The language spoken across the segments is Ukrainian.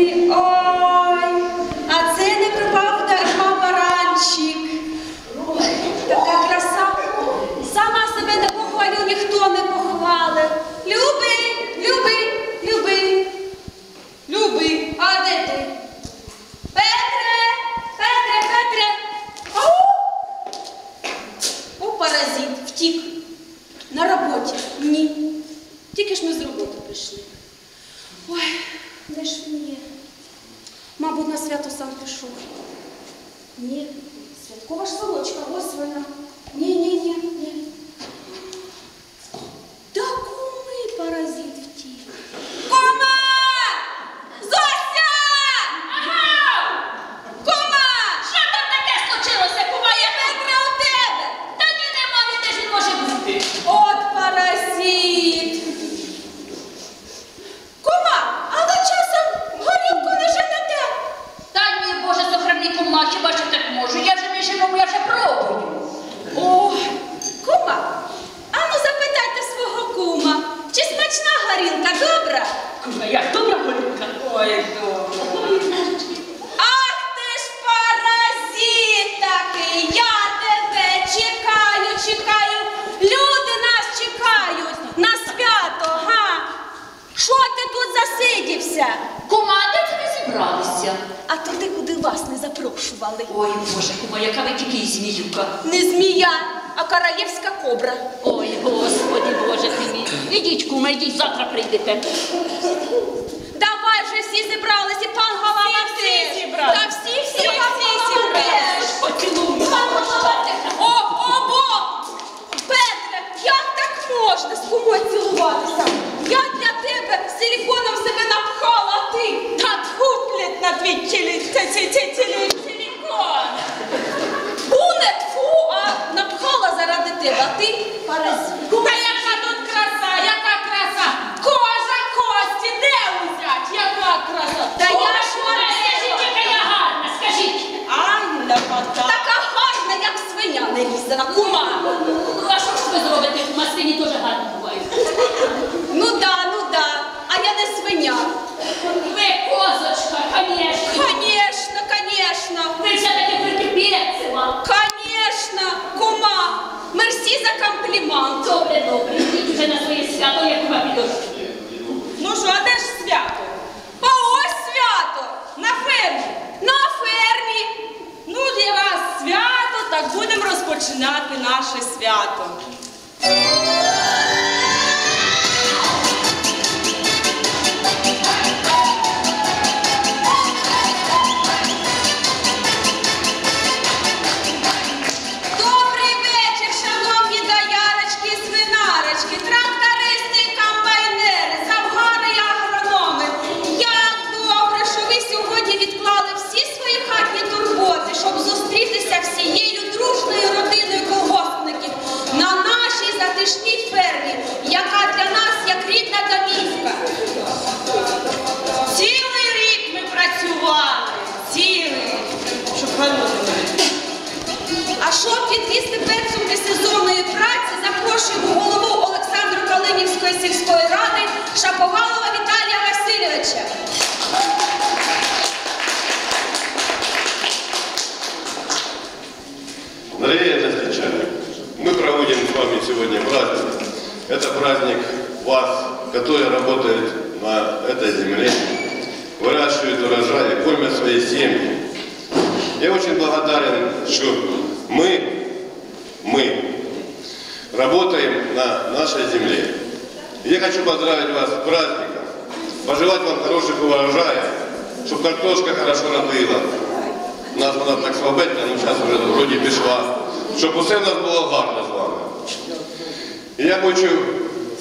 Ой, а це не дарма баранчик. Ой, така краса. Сама себе не похвалю, ніхто не похвалив. Люби, люби, люби. Люби, а де ти? Петре, Петре, Петре. О, паразит, втік. На роботі. Ні. Тільки ж ми з роботи прийшли. Ой, є? Мабуть, на свято сам пішов. Ні, святкова ж сорочка, ось вона. Ні, ні, ні, ні. Да куми паразит втік. Кома! Зося! Кома! Що там таке случилося, кума? Я Петре, у тебе! Та ні, немає, де ж він може бути. От паразит! Кума, а ви часом горілку не женете? Та ні, Боже, сохрани кума, хіба що так можу? Я вже жену, я вже пробую. О, кума, а ну запитайте свого кума, чи смачна горілка добра? Кума, як добра горілка? Ой, добра. Ах ти ж паразит такий, я тебе чекаю, чекаю, люди нас чекають на свято, га? Що ти тут засидівся? Кума, де це ви зібралися? А туди, куди вас не запрошували. Ой, Боже, кума, яка ви тільки зміюка. Не змія, а королівська кобра. Ой, Господи, Боже ти мій. Ідіть, кума, ідіть, завтра прийдете. Давай вже всі зібрались, і пан голова Всі теж. зібрались. Та всі, всі, Всі, пан всі голова зібрались. теж. Поцілую. О, о, бо! Петре, як так можна з кумою цілуватися? На твій тілі, це це це тілі, силікон. Буне, фу, а напхала заради тебе, а ти паразит. Та яка тут краса, яка краса? Кожа кості, де узять? Яка краса? Та я Кожа ж кості. Скажіть, яка я гарна, скажіть. Ай, ляпота. Така гарна, як свиня нерізана, кума. Ну, а що ж ви зробите? Кума, свині теж гарні бувають. Ну да, ну да, а я не свиня. Ви козочка, конечно. Конечно, конечно. Ви все-таки прикипєцева. Конечно, кума. Мерсі за комплімент. Добре, добре, йдіть вже на своє свято, як кума піду. Ну що, а де ж свято? А ось свято. На фермі. На фермі. Ну, для вас свято, так будемо розпочинати наше свято. праці, запрошуємо голову Олександру Калинівської сільської ради Шаповалова Віталія Васильовича. Дорогие односельчане, мы проводим с вами сегодня праздник. Это праздник вас, которые работают на этой земле, выращивают урожай, кормят свои семьи. Я очень благодарен, что работаем на нашей земле. Я хочу поздравить вас с праздником, пожелать вам хороших урожаев, чтобы картошка хорошо родила. У нас вона так слабенька, ну зараз вже вроді пішла. Щоб усе в нас було гарно з вами. І я хочу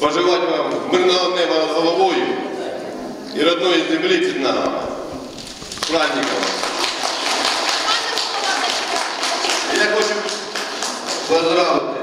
пожелати вам мирного неба над головою і родної землі під ногами. З праздником! І я хочу поздравити